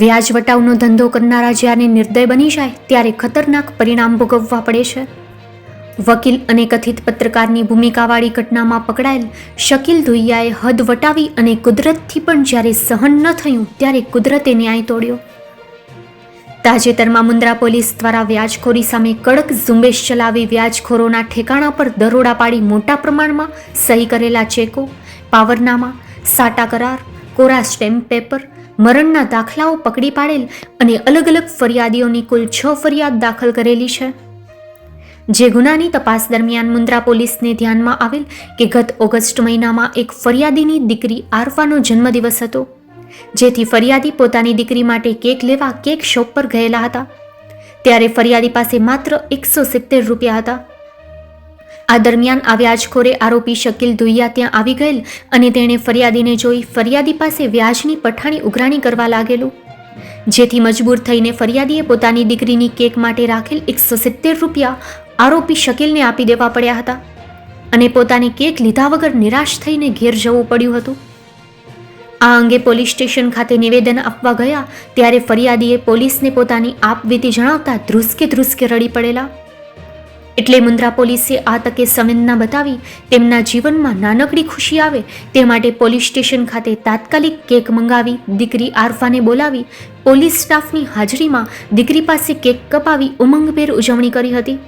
વ્યાજ વટાવનો ધંધો કરનારા જ્યારે નિર્દય બની જાય, ત્યારે ખતરનાક પરિણામ ભોગવવા પડે છે. વકીલ અને કથિત પત્રકારની ભૂમિકાવાળી ઘટનામાં પકડાયેલ શકીલ ધુઈયાએ હદ વટાવી અને કુદરતથી પણ જ્યારે સહન ન થયું, ત્યારે કુદરતે ન્યાય તોડ્યો. તાજેતરમાં મુન્દ્રા પોલીસ દ્વારા વ્યાજખોરી સામે કડક ઝુંબેશ ચલાવી વ્યાજખોરોના ઠેકાણા પર દરોડા પાડી મોટા પ્રમાણમાં સહી કરેલા ચેકો, પાવરનામા, સાટા કરાર, કોરા સ્ટેમ્પ પેપર મરણના દાખલાઓ પકડી પાડેલ અને અલગ અલગ ફરિયાદીઓની કુલ છ ફરિયાદ દાખલ કરેલી છે. જે ગુનાની તપાસ દરમિયાન મુન્દ્રા પોલીસને ધ્યાનમાં આવેલ કે ગત ઓગસ્ટ મહિનામાં એક ફરિયાદીની દીકરી આરફાનો જન્મદિવસ હતો. જેથી ફરિયાદી પોતાની દીકરી માટે કેક લેવા કેક શોપ પર ગયેલા હતા. ત્યારે ફરિયાદી પાસે માત્ર એકસો સિત્તેર રૂપિયા હતા. આ દરમિયાન આ વ્યાજખોરે આરોપી શકીલ દુહિયા ત્યાં આવી ગયેલ અને તેણે ફરિયાદીને જોઈ ફરિયાદી પાસે વ્યાજની પઠાણી ઉઘરાણી કરવા લાગેલું. જેથી મજબૂર થઈને ફરિયાદીએ પોતાની દીકરીની કેક માટે રાખેલ એકસો સિત્તેર રૂપિયા આરોપી શકીલને આપી દેવા પડ્યા હતા અને પોતાની કેક લીધા વગર નિરાશ થઈને ઘેર જવું પડ્યું હતું. આ અંગે પોલીસ સ્ટેશન ખાતે નિવેદન આપવા ગયા ત્યારે ફરિયાદીએ પોલીસને પોતાની આપવીતી જણાવતા ધ્રુસકે ધ્રુસકે રડી પડેલા. એટલે મુન્દ્રા પોલીસે આ તકે સંવેદના બતાવી તેમના જીવનમાં નાનકડી ખુશી આવે તે માટે પોલીસ સ્ટેશન ખાતે તાત્કાલિક કેક મંગાવી દીકરી આરફાને બોલાવી પોલીસ સ્ટાફની હાજરીમાં દીકરી પાસે કેક કપાવી ઉમંગભેર ઉજવણી કરી હતી.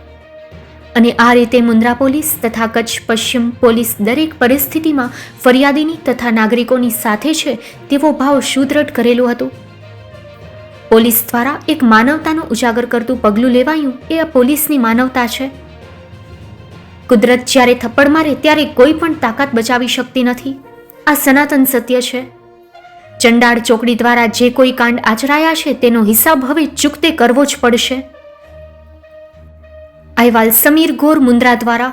અને આ રીતે મુન્દ્રા પોલીસ તથા કચ્છ પશ્ચિમ પોલીસ દરેક પરિસ્થિતિમાં ફરિયાદીની તથા નાગરિકોની સાથે છે તેવો ભાવ સુદ્રઢ કરેલો હતું. પોલીસ દ્વારા એક માનવતાનું ઉજાગર કરતું પગલું લેવાયું એ આ પોલીસની માનવતા છે. કુદરત જ્યારે થપ્પડ મારે ત્યારે કોઈ પણ તાકાત બચાવી શકતી નથી. આ સનાતન સત્ય છે. ચંડાળ ચોકડી દ્વારા જે કોઈ કાંડ આચરાયા છે તેનો હિસાબ હવે ચૂકતે કરવો જ પડશે. અહેવાલ સમીર ગોર મુન્દ્રા દ્વારા